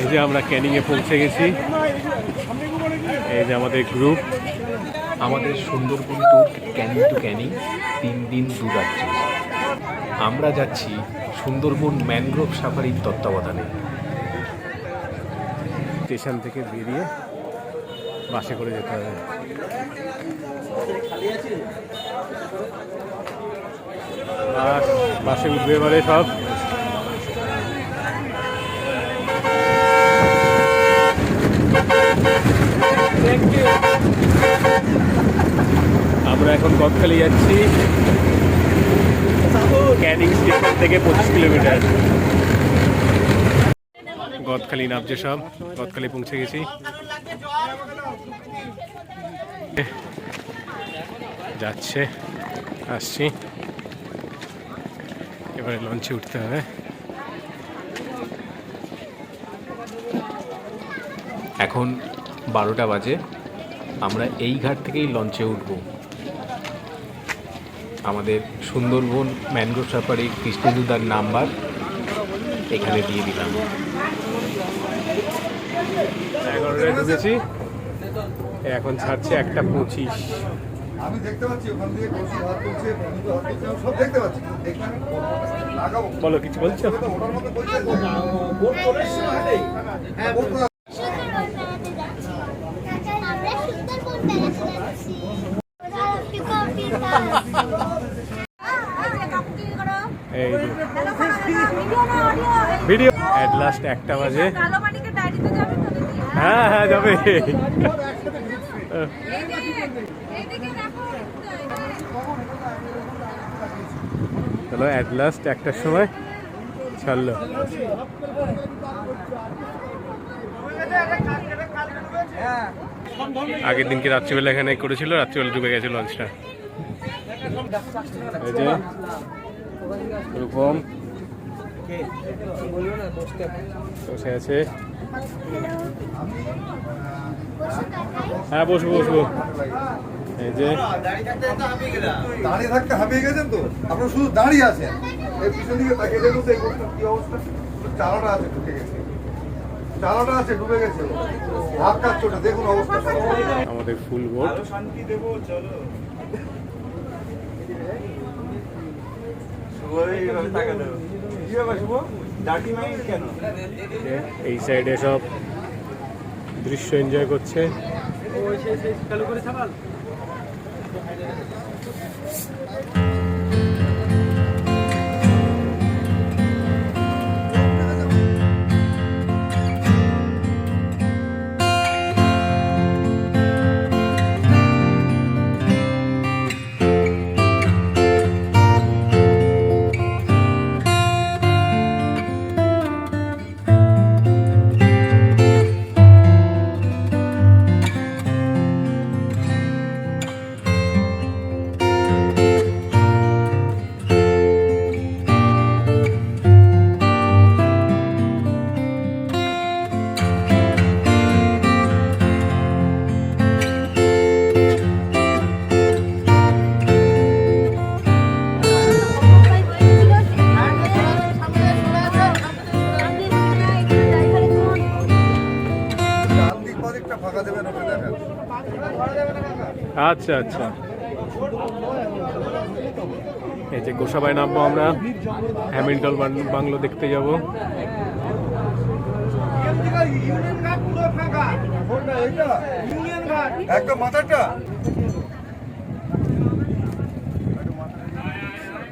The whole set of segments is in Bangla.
এই যে আমরা ক্যানিংয়ে পৌঁছে গেছি। এই যে আমাদের গ্রুপ আমাদের সুন্দরবন ট্যুর ক্যানিং টু ক্যানিং তিন দিন দু রাত্রি। আমরা যাচ্ছি সুন্দরবন ম্যানগ্রোভ সাফারির তত্ত্বাবধানে। স্টেশন থেকে বেরিয়ে বাসে করে যেতে হবে। বাস বাসে উঠবে এবারে সব। আমরা এখন গদখালি যাচ্ছি। ক্যানিং স্টেশন থেকে পঁচিশ কিলোমিটার। গদখালি নামছে সব। গদখালি পৌঁছে গেছি। যাচ্ছে, আসছি। এবারে লঞ্চে উঠতে হবে। এখন বারোটা বাজে। আমরা এই ঘাট থেকেই লঞ্চে উঠব। আমাদের সুন্দরবন ম্যানগ্রোভ সাফারি কৃষ্ণদুদার নাম্বার এখানে দিয়ে দিলাম। এগারোটায় ঢুকেছি। এখন ছাড়ছে একটা পঁচিশ। আমি দেখতে পাচ্ছি ওখান থেকে কলসি হাত তুলছে বন্ধু হাত তুলছে আমি সব দেখতে পাচ্ছি। দেখলাম লাগাবো। বলো কিছু বলছো? ওটার মধ্যে বলছে বোর্ড চলে এসছে হাটেই হ্যাঁ বোর্ড আমরা সুন্দরবন বেড়াতে যাচ্ছি এই যে ভিডিও অ্যাট লাস্ট একটা বাজে। হ্যাঁ হ্যাঁ যাবে। চলো অ্যাট লাস্ট একটার সময় ছাড়লো। আগের দিনকে রাত্রিবেলা এখানে করেছিল, রাত্রিবেলা ডুবে গেছে লঞ্চটা এই যে, রূপম। বসে আছে। হ্যাঁ বসবো বসবো। এই যে। দাঁড়িয়ে থাকতে হাঁপিয়ে গেছেন তো? আপনারা শুধু দাঁড়িয়ে এই পিছন দিকে তাকিয়ে দেখুন কি অবস্থা। আছে, ঢুকে গেছে। চালাটা আছে ডুবে গেছে। কাটছে ওটা দেখুন অবস্থা। আমাদের ফুল বোট এই সাইডে সব দৃশ্য এনজয় করছে। আচ্ছা আচ্ছা। এই যে গোসাবাই নামবো আমরা। হ্যামিল্টন বাংলো দেখতে যাব।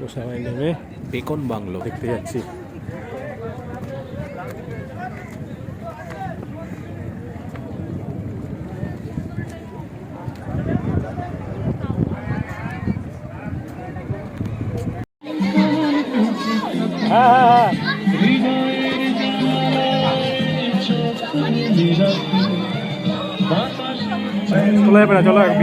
গোসাবাই নেমে বেকন বাংলো দেখতে যাচ্ছি।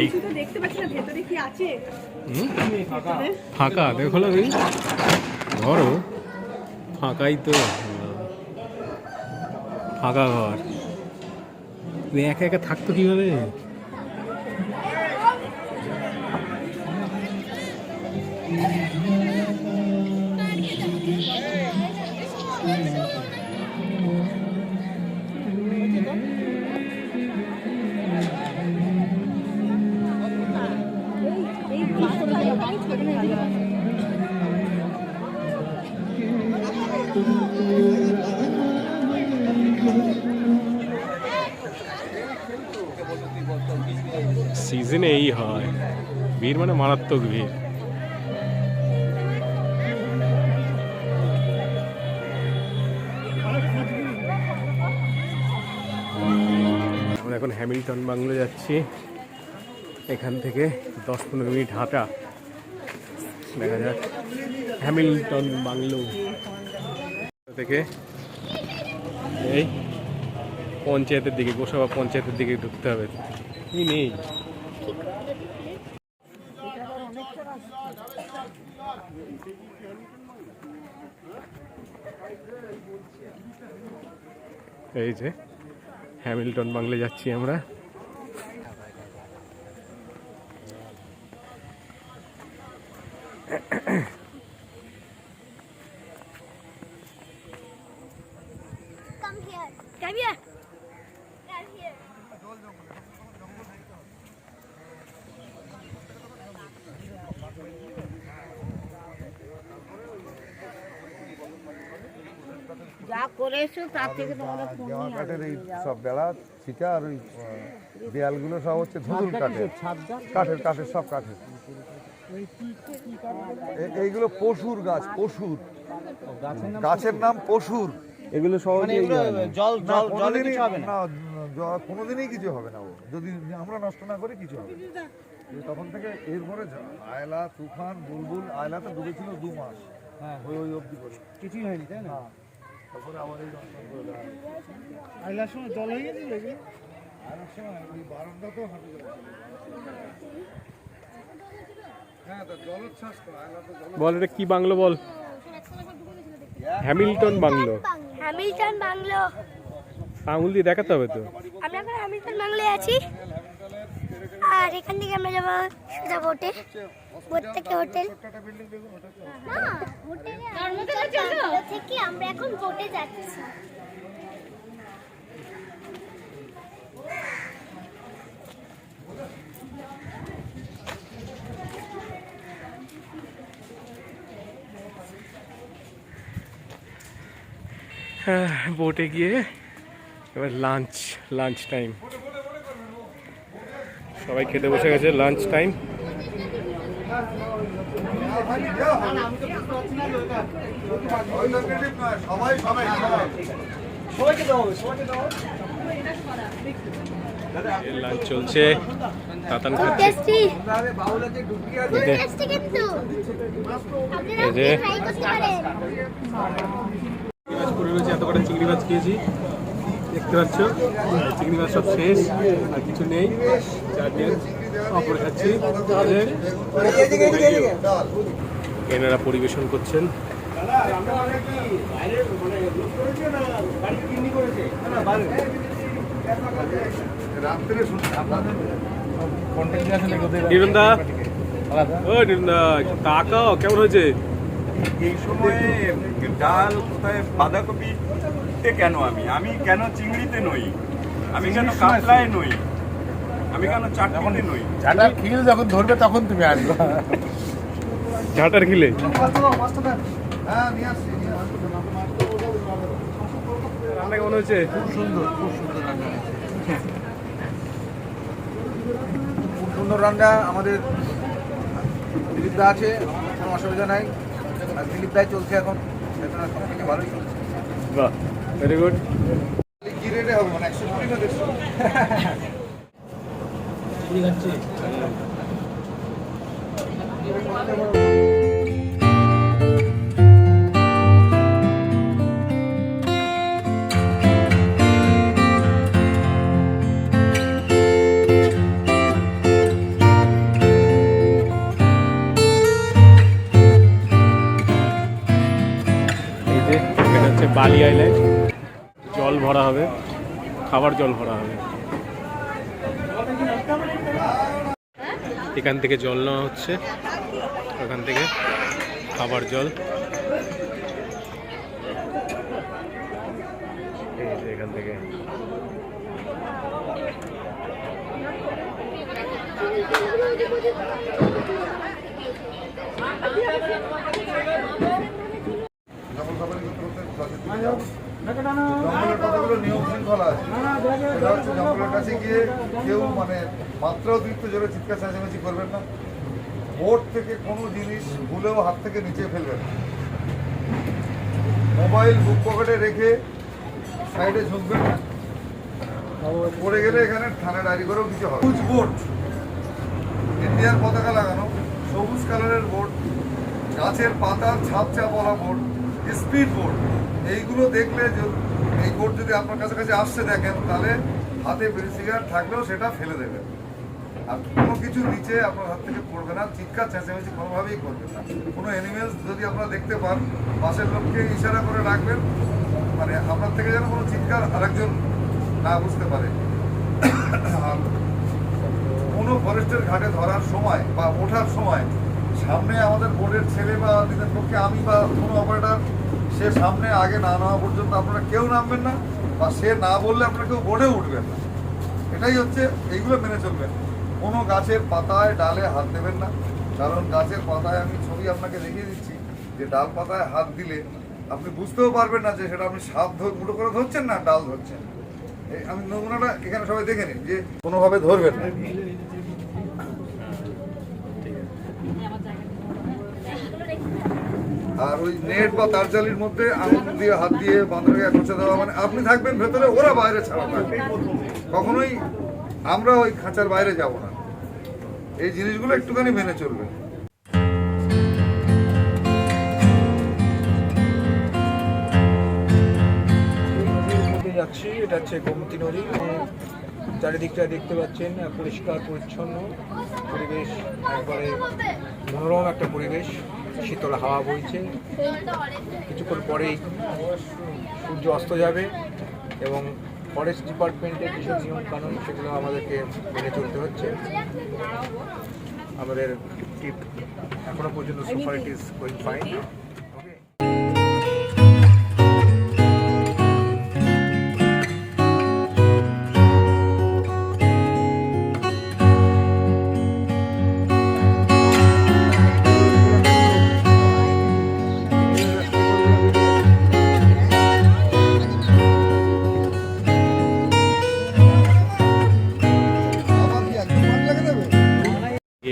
এই দেখতে পাচ্ছি না ভেতরে কি আছে? ফাঁকা। দেখো না তুমি। ঘরও ফাঁকাই তো। ফাঁকা ঘর। তুমি একা একা থাকতো কীভাবে? মানে মারাত্মক ভিড়। আমরা এখন হ্যামিল্টন বাংলো যাচ্ছি। এখান থেকে দশ পনেরো মিনিট হাঁটা। দেখা যাক। Hamilton bungalow. থেকে এই পঞ্চায়েতের দিকে, গোসাবা পঞ্চায়েতের দিকে ঢুকতে হবে। কি নেই? এই যে হ্যামিল্টন বাংলে যাচ্ছি আমরা। তার থেকে তোমরা জামা কাঠের এই সব বেড়া ছিটা আর ওই দেয়ালগুলো সব হচ্ছে কাঠের কাঠের। কাঠের? সব কাঠের। এইগুলো পশুর গাছ পশুর। গাছের নাম পশুর? এগুলো সহজে জল জল হবে না? কোনোদিনই কিছু হবে না ও। যদি আমরা নষ্ট না করে কিছু হবে তখন থেকে এরপরে আয়লা তুফান বুলবুল আয়লা তো ডুবেছিল দু মাস। হ্যাঁ। ওই ওই অবধি করে। কিছুই হয়নি তাই না? দেওয়া হলো। আয়লার সময় জল হয়ে গেছিল আয়লার সময় ওই হাঁটু। হ্যাঁ তো তো জল বল এটা কি বাংলো বল? Hamilton bungalow. Hamilton bungalow. আঙুল দিয়ে দেখাতে হবে তো। আমরা এখন হ্যামিল্টন বাংলোয় আছি। আর এখান থেকে আমরা যাব সোজা বোটে বোট থেকে হোটেল থেকে আমরা এখন বোটে যাচ্ছি। হ্যাঁ, বোটে গিয়ে এবার লাঞ্চ লাঞ্চ টাইম সবাই খেতে বসে গেছে লাঞ্চ টাইম লাঞ্চ চলছে তাতান খাচ্ছে। এই যে, এত কটা চিংড়ি মাছ খেয়েছি। দেখতে পাচ্ছ? চিংড়ি মাছ সব শেষ, আর কিছু নেই। চারটে অপর খাচ্ছি। এনারা পরিবেশন করছেন। নিরন্দা। কেমন হয়েছে? এই সময়ে ডাল, কোথায় বাঁধাকপি কেন আমি? আমি কেন চিংড়িতে নই? আমি কেন কাতলায় নই? আমি কেন চাটনিতে নই? ঝাঁটার খিল যখন ধরবে তখন তুমি আসবে। ঝাঁটার খিলে? হ্যাঁ। রান্না কেমন হয়েছে? খুব সুন্দর খুব সুন্দর রান্না খুব সুন্দর রান্না আমাদের দিলীপ দা আছে কোনো অসুবিধা নাই। আর দিলীপ দাই চলছে এখন এখন সব থেকে ভালোই চলছে। বাহ। ভেরি গুড কি বালি আইল্যান্ড ভরা হবে, খাবার জল ভরা হবে। এখান থেকে জল নেওয়া হচ্ছে, ওখান থেকে খাবার জল। এখান থেকে। নিয়ম শৃঙ্খলা আছে? কাছে গিয়ে কেউ মানে মাত্রা অতিরিক্ত জোরে চিৎকার করবেন না। থেকে কোনো জিনিস ভুলেও হাত থেকে নিচে না। মোবাইল বুক পকেটে রেখে সাইডে ঝুঁকবেন না। পড়ে গেলে এখানে থানা ডায়েরি করেও কিছু হবে সবুজ বোট ইন্ডিয়ার পতাকা লাগানো, সবুজ কালারের বোর্ড গাছের পাতার ছাপ ছাপ বলা বোর্ড স্পিড বোর্ড এইগুলো দেখলে এই বোর্ড যদি আপনার কাছে কাছে আসছে দেখেন, তাহলে হাতে বিড়ি সিগারেট থাকলেও সেটা ফেলে দেবেন। আর কোনো কিছু নিচে আপনার হাত থেকে পড়বে না, চিৎকার, চেঁচামেচি কোনোভাবেই করবেন না। কোনো অ্যানিমেলস যদি আপনারা দেখতে পান, পাশের লোককে ইশারা করে রাখবেন মানে আপনার থেকে যেন কোনো চিৎকার আরেকজন না বুঝতে পারে। আর কোনো ফরেস্টের ঘাটে ধরার সময় বা ওঠার সময় সামনে আমাদের বোর্ডের ছেলে বা নিজের পক্ষে আমি বা কোনো অপারেটার, সে সামনে আগে না নেওয়া পর্যন্ত আপনারা কেউ নামবেন না বা সে না বললে আপনারা কেউ বোর্ডে উঠবেন না। এটাই হচ্ছে, এইগুলো মেনে চলবেন। কোনো গাছের পাতায় ডালে হাত দেবেন না। কারণ গাছের পাতায় আমি ছবি আপনাকে দেখিয়ে দিচ্ছি যে ডাল পাতায় হাত দিলে আপনি বুঝতেও পারবেন না যে সেটা আপনি সাপ ধর মুঠো করে ধরছেন না ডাল ধরছেন। আমি নমুনাটা এখানে সবাই দেখে নিন যে কোনোভাবে ধরবেন না। আর ওই নেট বা তারজালির মধ্যে আঙুল দিয়ে, হাত দিয়ে বাঁদরকে খোঁচা দেওয়া মানে আপনি থাকবেন ভেতরে, ওরা বাইরে ছাড়া থাকবে কখনোই আমরা ওই খাঁচার বাইরে যাব না। এই জিনিসগুলো একটুখানি মেনে চলবে যাচ্ছি, এটা হচ্ছে গোমতী নদী। চারিদিকটা দেখতে পাচ্ছেন, পরিষ্কার, পরিচ্ছন্ন। পরিবেশ, একবারে মনোরম একটা পরিবেশ। শীতল হাওয়া বইছে। কিছুক্ষণ পরেই সূর্য অস্ত যাবে এবং ফরেস্ট ডিপার্টমেন্টের যেসব নিয়মকানুন, সেগুলো আমাদেরকে মেনে চলতে হচ্ছে। আমাদের ট্রিপ এখনও পর্যন্ত super it is going fine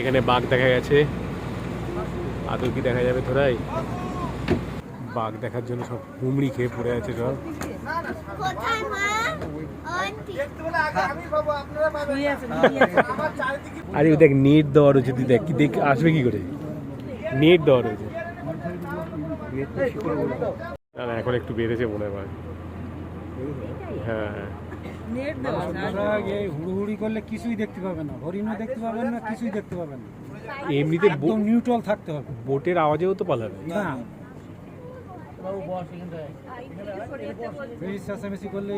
এখানে বাঘ দেখা গেছে। আদৌ কি দেখা যাবে তোরাই বাঘ দেখার জন্য সব হুমড়ি খেয়ে পড়ে আছে সব। কোথায় আরে দেখ নেট দেওয়া রয়েছে তুই দেখ কি দেখ আসবে কি করে? নেট দেওয়া রয়েছে। না না এখন একটু বেড়েছে মনে হ্যাঁ। হ্যাঁ। আপনারা এই হুড়ুহুড়ি করলে কিছুই দেখতে পাবেন না। হরিণও দেখতে পাবেন না কিছুই দেখতে পাবেন না। এমনিতে একদম নিউট্রাল থাকতে হবে। বোটের আওয়াজেও তো পালাবে না বেশি চেঁচামেচি করলে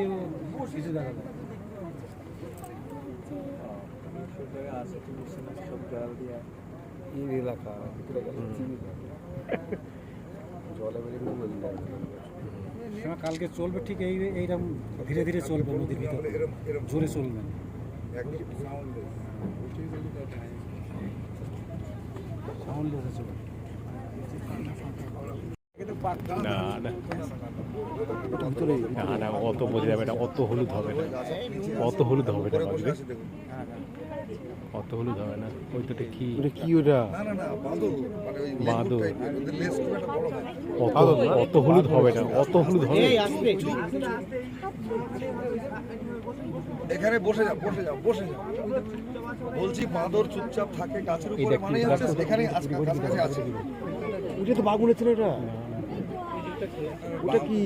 কিছু দেখা যায়। না। সময় কালকে চলবে ঠিক এই এইরকম ধীরে ধীরে চলবে নদীর ভিতরে। জোরে চলবে। সাউন্ড চলবে। না না। না না অত বোঝা যাবে না অত হলুদ হবে না। অত হলুদ হবে না বুঝলে অত হলুদ হবে না। ওই তো কি? কি ওটা না না না বাঁদর মানে বাঁদর। অত অত হলুদ হবে না অত হলুদ হবে এখানে বসে যাও বসে যাও বসে যাও। বলছি বাঁদর চুপচাপ থাকে গাছের উপরে মানে এখানে আজকে কাছাকাছি আছে। ওটা তো বাগুনের ছিল এটা। ওটা কি?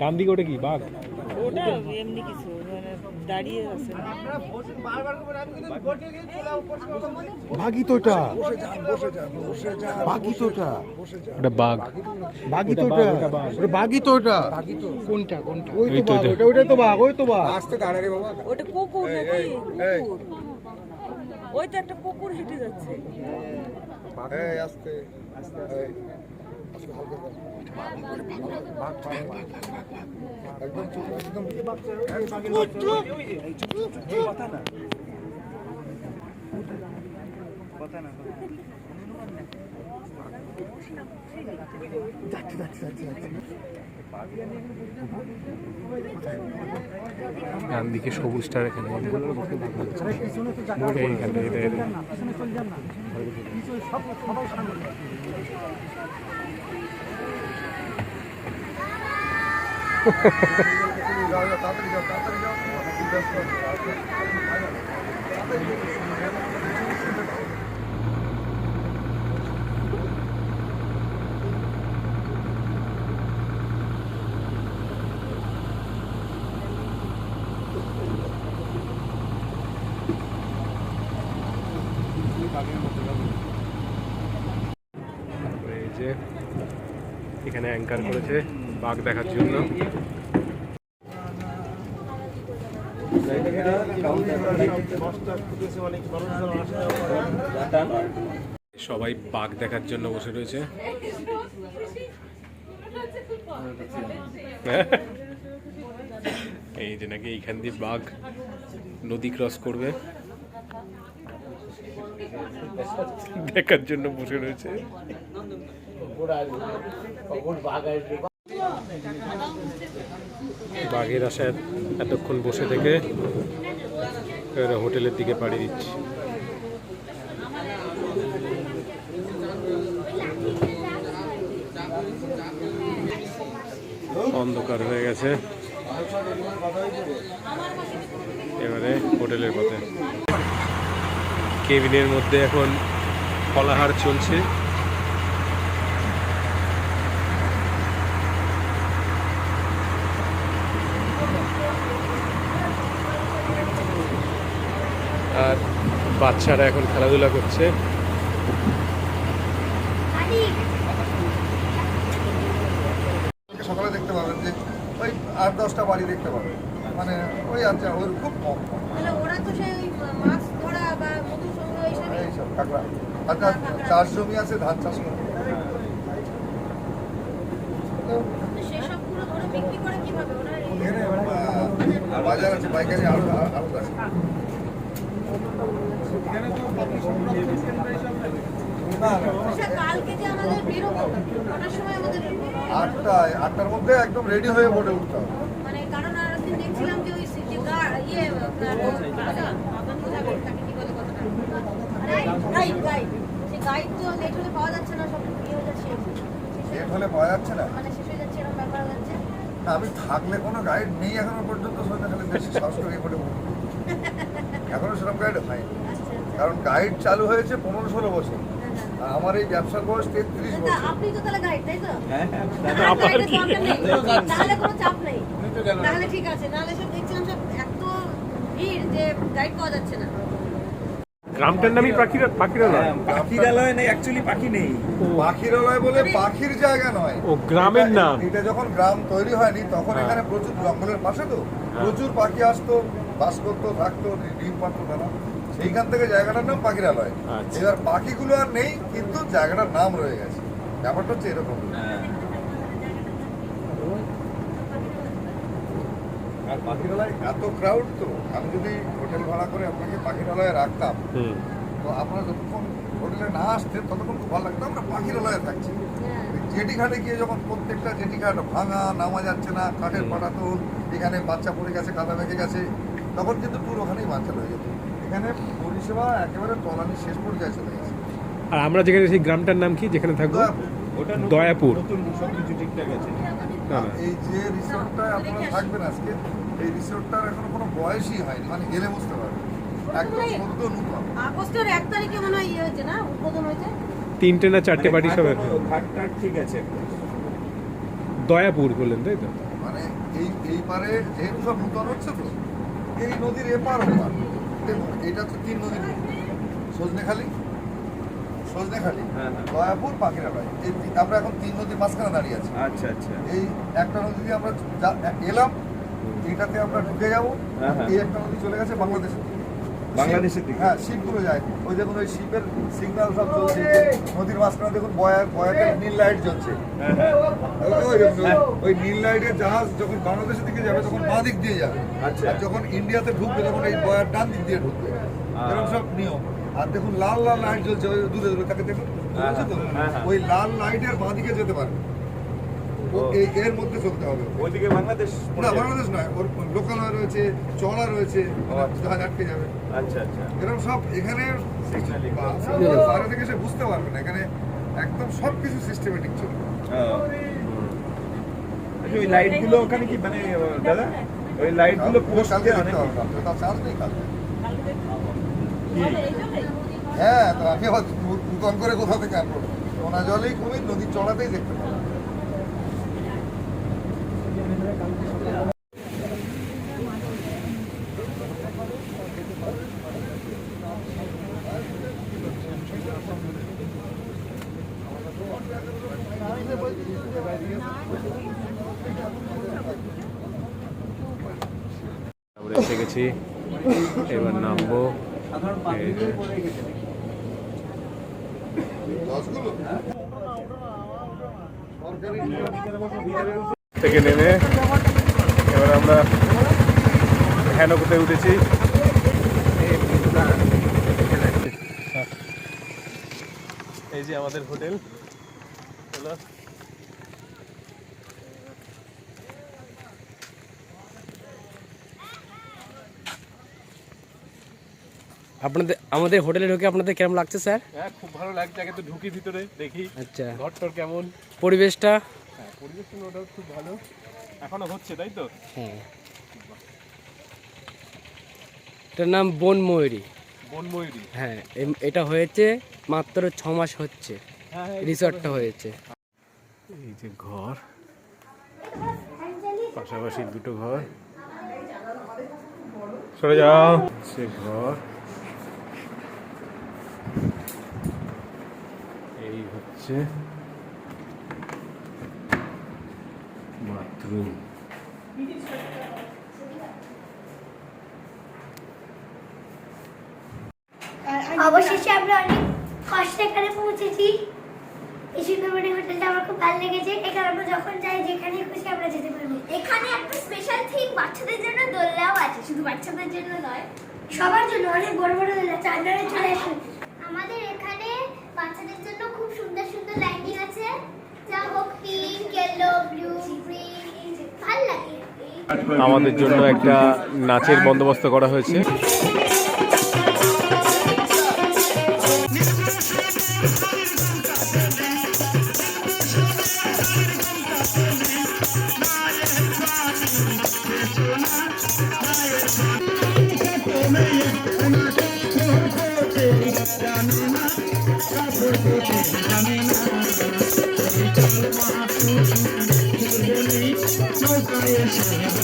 ডান দিকে ওটা কি বাঘ? ওটা এমনি কিছু মানে দাঁড়িয়ে আছে। বাঘ। ওটা কোনটা কোনটা? ওই তো বাঘ ওটা। ওটাই তো বাঘ ওই তো বাঘ। আসতে দাঁড়ারে বাবা। ওটা কুকুর নাকি? কুকুর। ওই তো একটা কুকুর হেঁটে যাচ্ছে। এই আস্তে আস্তে। ডান দিকে সবুজটার এখানে। এইখানে, এটা, এটা। যাও, যাও, তাড়াতাড়ি যাও তাড়াতাড়ি যাও ব্যস্ত আছো। তারপরে এই যে এখানে অ্যাঙ্কার করেছে বাঘ দেখার জন্য। সবাই বাঘ দেখার জন্য বসে রয়েছে। এই যে নাকি এইখান দিয়ে বাঘ নদী ক্রস করবে। দেখার জন্য বসে রয়েছে। বাঘের আশায় এতক্ষণ বসে থেকে হোটেলের দিকে পাড়ি দিচ্ছি। অন্ধকার হয়ে গেছে। এবারে হোটেলের পথে। কেবিনের মধ্যে এখন ফলাহার চলছে। বাচ্চারা এখন খেলাধুলা করছে। সকালে দেখতে পাবেন যে ওই আট দশটা বাড়ি দেখতে পাবেন। মানে ওই আচ্ছা খুব কম। এইসব কাঁকড়া। আচ্ছা চাষ জমি আছে ধান চাষ বাজার আছে পাইকারি আরও আরও আছে না না আচ্ছা কালকে যে আমাদের বেরোবো কটার সময় আমাদের আটটায় আটটার মধ্যে একদম রেডি হয়ে বোটে উঠতে হবে। মানে কারণ আর দেখছিলাম যে ওই যে গা- ইয়ে আপনার বোঝাবেন তাকে কি বলে কথাটা? গাইড গাইড গাইড তো লেট পাওয়া যাচ্ছে না সব ইয়ে হয়ে যাচ্ছে। লেট হলে পাওয়া যাচ্ছে না? মানে শেষ হয়ে যাচ্ছে এরকম ব্যাপার হয়ে যাচ্ছে। না, আমি থাকলে কোনো গাইড নেই এখনও পর্যন্ত সোজা খালি বেশি সাহস করে বোটে উঠবো। এখনও সেরকম গাইড হয় আচ্ছা কারণ গাইড চালু হয়েছে পনেরো ষোলো বছর। আর আমার এই ব্যবসার বয়স তেত্রিশ বছর। আপনি তো তাহলে গাইড তাই তো? হ্যাঁ হ্যাঁ তাহলে গাইডের দরকার নেই। তাহলে কোনো চাপ নেই। তাহলে ঠিক আছে নাহলে সব দেখছিলাম সব এত ভিড় যে গাইড পাওয়া যাচ্ছে না। গ্রামটার নামই পাখিরা পাখিরা হ্যাঁ, পাখিরালয় নেই অ্যাকচুয়ালি পাখি নেই। পাখিরালয় বলে পাখির জায়গা নয়। ও, গ্রামের নাম। এটা যখন গ্রাম তৈরি হয়নি তখন হ্যাঁ। এখানে প্রচুর জঙ্গলের পাশে তো প্রচুর পাখি আসতো বাস করতো থাকতো ডিম পারতো তারা। সেইখান থেকে জায়গাটার নাম পাখিরালয়। আচ্ছা। এবার পাখিগুলো আর নেই কিন্তু জায়গাটার নাম রয়ে গেছে। ব্যাপারটা হচ্ছে এরকম। হ্যাঁ আর পাখিরালয় এত ক্রাউড তো আমি যদি হোটেল ভাড়া করে আপনাকে পাখিরালয়ে রাখতাম তো আপনারা যতক্ষণ হোটেলে না আসতেন ততক্ষণ খুব ভালো লাগতো। আমরা পাখিরালয়ে থাকছি। জেটি ঘাটে গিয়ে যখন প্রত্যেকটা জেটি ঘাট ভাঙা নামা যাচ্ছে না কাঠের পাটাতন এখানে বাচ্চা পড়ে গেছে কাদা মেখে গেছে তখন কিন্তু ট্যুর ওখানেই বাঞ্চাল হয়ে যেত। এখানে পরিষেবা একেবারে তলানি শেষ পর্যায়ে চলে গেছে। আর আমরা যেখানে সেই গ্রামটার নাম কি? যেখানে থাকব? ওটা দয়াপুর। নতুন সব কিছু ঠিকঠাক আছে। এই যে রিসোর্টটায় আপনারা থাকবেন আজকে এই রিসোর্টটার এখনও কোনো বয়সই হয়নি মানে গেলে বুঝতে পারবেন। একদম সদ্য নূতন আগস্টের এক তারিখে মনে হয় ইয়ে হয়েছে না? উদ্বোধন হয়েছে? তিনটে না চারটে মানে বাড়ি সব ঘাট- এখন। ঘাট টাট ঠিক আছে। দয়াপুর বললেন তাই তো? মানে এই এইবারে যেহেতু সব নূতন হচ্ছে তো এই নদীর এপার ওপার। দেখুন এটা তো তিন নদীর সজনেখালি? সজনেখালি? হ্যাঁ, হ্যাঁ। দয়াপুর পাখিরালয় এই আমরা এখন তিন নদীর মাঝখানে দাঁড়িয়ে আছি। আচ্ছা আচ্ছা। এই একটা নদী দিয়ে আমরা এলাম এটাতে আমরা ঢুকে যাব হ্যাঁ। এই একটা নদী চলে গেছে বাংলাদেশে। বাংলাদেশের দিকে? হ্যাঁ শিপগুলো যায়। ওই দেখুন ওই শিপের সিগন্যাল সব চলছে। নদীর মাঝখানে দেখুন বয়া বয়াতে নীল লাইট জ্বলছে। হ্যাঁ হ্যাঁ। ওই- নীল লাইটের জাহাজ যখন বাংলাদেশের দিকে যাবে তখন বাঁ দিক দিয়ে যাবে। আচ্ছা। আর যখন ইন্ডিয়াতে ঢুকবে তখন এই বয়ার ডান দিক দিয়ে ঢুকবে। এরকম সব নিয়ম। আর দেখুন লাল লাল লাইট জ্বলছে ওই দূরে দূরে তাকে দেখুন হ্যাঁ। ওই লাল লাইটের বাঁ দিকে যেতে পারবে এই এর মধ্যে চলতে হবে। ওইদিকে বাংলাদেশ না বাংলাদেশ নয় ওর লোকাল রয়েছে চলা রয়েছে জাহাজ আটকে যাবে। আচ্ছা আচ্ছা। এরকম সব এখানে বাইরে থেকে এসে বুঝতে পারবে না এখানে একদম সব কিছু সিস্টেমেটিক চলবে আচ্ছা ওই লাইটগুলো ওখানে কি মানে দাদা? ওই লাইটগুলো পোস্ট কালকে অনেক দেখতে হবে তার চার্জ নেই কালকে। হ্যাঁ তো আমি আবার করে কোথা থেকে আনব? জলেই কুমির নদীর চড়াতেই দেখতে পাবো। আমরা এবার নামবো। থেকে নেমে এবার আমরা হ্যানকুতে উঠেছি। এই যে আমাদের হোটেল হলো আপনাদের আমাদের হোটেলে ঢুকে আপনাদের কেমন লাগছে স্যার? হ্যাঁ খুব ভালো লাগছে আগে তো ঢুকি ভিতরে দেখি আচ্ছা। ঘরটর কেমন। পরিবেশটা? হ্যাঁ পরিবেশটা no খুব ভালো। এখনও হচ্ছে তাই তো? হ্যাঁ। এটার নাম বনময়ূরী বনময়ূরী হ্যাঁ এটা হয়েছে মাত্র ছ মাস হচ্ছে। হ্যাঁ হ্যাঁ রিসর্টটা হয়েছে। এই যে ঘর পাশাপাশি দুটো ঘর। সরে যাও। সে ঘর এই হচ্ছে বাথরুম। অবশেষে আমরা অনেক কষ্টে এখানে পৌঁছেছি। এই সুন্দরবনী হোটেলটা আমার খুব ভালো লেগেছে। এখানে আমরা যখন যাই যেখানে খুশি আমরা যেতে পারব। এখানে একটা স্পেশাল থিম বাচ্চাদের জন্য দোলনাও আছে শুধু বাচ্চাদের জন্য নয়। সবার জন্য অনেক বড় বড় দোলনা চাঁদরে চলে আসুন আমাদের এখানে বাচ্চাদের জন্য খুব সুন্দর সুন্দর লাইটিং আছে যা হোক পিঙ্ক ইয়েলো ব্লু গ্রিন ভালো লাগে আমাদের জন্য একটা নাচের বন্দোবস্ত করা হয়েছে।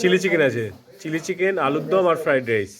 চিলি চিকেন আছে চিলি চিকেন আলুর দম আর ফ্রাইড রাইস